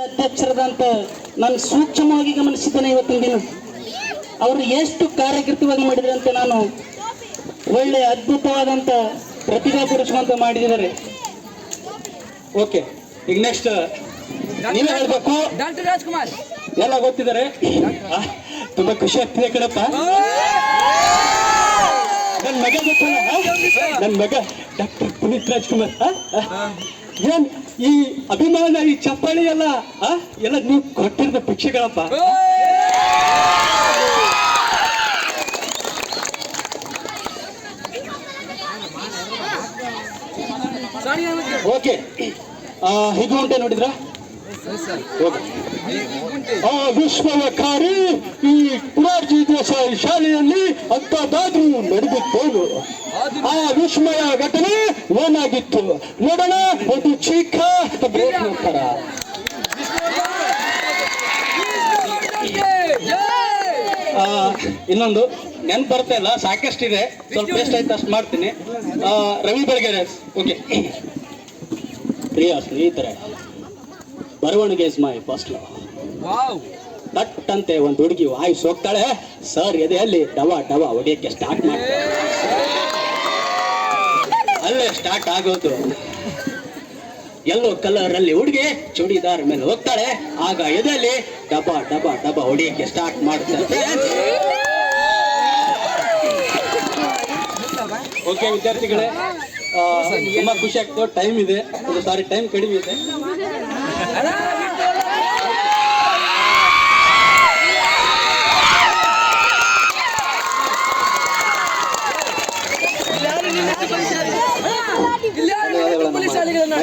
ಅಧ್ಯಕ್ಷರದಂತ ನಾನು ಸೂಕ್ಷ್ಮವಾಗಿ ಗಮನಿಸಿದ್ದೇನೆ ಇವತ್ತಿನ ದಿನ. ಅವರು ಎಷ್ಟು ಕಾರ್ಯಕೃತವಾಗಿ ಮಾಡಿದ್ರಂತೆ ನಾನು ಒಳ್ಳೆ ಅದ್ಭುತವಾದಂತ ಪ್ರತಿಭಾ ಪುರುಷವಂತ ಮಾಡಿದ್ದಾರೆ. ಓಕೆ ಈಗ ನೆಕ್ಸ್ಟ್ ನೀವೇ ಹೇಳ್ಬೇಕು? ಡಾಕ್ಟರ್ ರಾಜ್ಕುಮಾರ್. ಎಲ್ಲ ಗೊತ್ತಿದ್ದಾರೆ? ತುಂಬಾ ಖುಷಿ ಆಗ್ತಿದೆ ಕಣಪ್ಪ. ನನ್ ಮಗ ಗೊತ್ತಲ್ಲ ನನ್ನ ನನ್ ಮಗ ಡಾಕ್ಟರ್ ಪುನೀತ್ ರಾಜ್ಕುಮಾರ್? ಏನ್ ಈ ಅಭಿಮಾನ ಈ ಚಪ್ಪಾಳಿ ಎಲ್ಲ? ಎಲ್ಲ ನೀವು ಕೊಟ್ಟಿರದ ಭಿಕ್ಷೆಗಳಪ್ಪ. ಓಕೆ ಇದು ಉಂಟೆ ನೋಡಿದ್ರ? ಆ ವಿಶ್ವಕಾರಿ ಈ ಕುಮಾರ್ಜಿ ದೇಸಾಯಿ ಶಾಲೆಯಲ್ಲಿ ಅಂತದಾದ್ರೂ ನಡೆದಿತ್ತು ಆ ವಿಸ್ಮಯ ಘಟನೆ ಏನಾಗಿತ್ತು? ನೋಡೋಣ, ಒಂದು ಚೀಕ ಬ್ರೇಕ್ ಇನ್ನೊಂದು ನೆನ್ ಬರ್ತಾ ಇಲ್ಲ ಸಾಕಷ್ಟಿದೆ. ಸ್ವಲ್ಪ ಎಷ್ಟು ಆಯ್ತು, ಅಷ್ಟು ಮಾಡ್ತೀನಿ. ರವಿ ಬೆಳಗೆರೆ, ಓಕೆ. ಪ್ರಿಯ ಸ್ನೇಹಿತರೆ ಬರವಣಿಗೆ is my first love wow that ಅಂತೆ ಒಂದು ಹುಡುಗಿ ವಾಯ್ಸ್ ಹೋಗ್ತಾಳೆ. ಸರ್ ಎದೆಯಲ್ಲಿ ಡವ ಡವ ಹೊಡಿಯಕ್ಕೆ ಸ್ಟಾರ್ಟ್ ಮಾಡ್ತಾರೆ ಅಲ್ಲೇ ಸ್ಟಾರ್ಟ್ ಆಗೋದು. ಎಲ್ಲೋ ಕಲರ್ ಅಲ್ಲಿ ಹುಡುಗಿ ಚೂಡಿದಾರ್ ಮೇಲೆ ಹೋಗ್ತಾಳೆ. ಆಗ ಎದೆಯಲ್ಲಿ ಡಬ ಡಬ ಡಬ ಹೊಡಿಯಕ್ಕೆ ಸ್ಟಾರ್ಟ್ ಮಾಡ್ತಾರೆ ಓಕೆ ವಿದ್ಯಾರ್ಥಿಗಳೇ ತುಂಬಾ ಖುಷಿ ಆಗ್ತದೆ. ಟೈಮ್ ಇದೆ. ಸಾರಿ ಟೈಮ್ ಕಡಿಮೆ ಇದೆ. ಶಾಲೆಗಳನ್ನ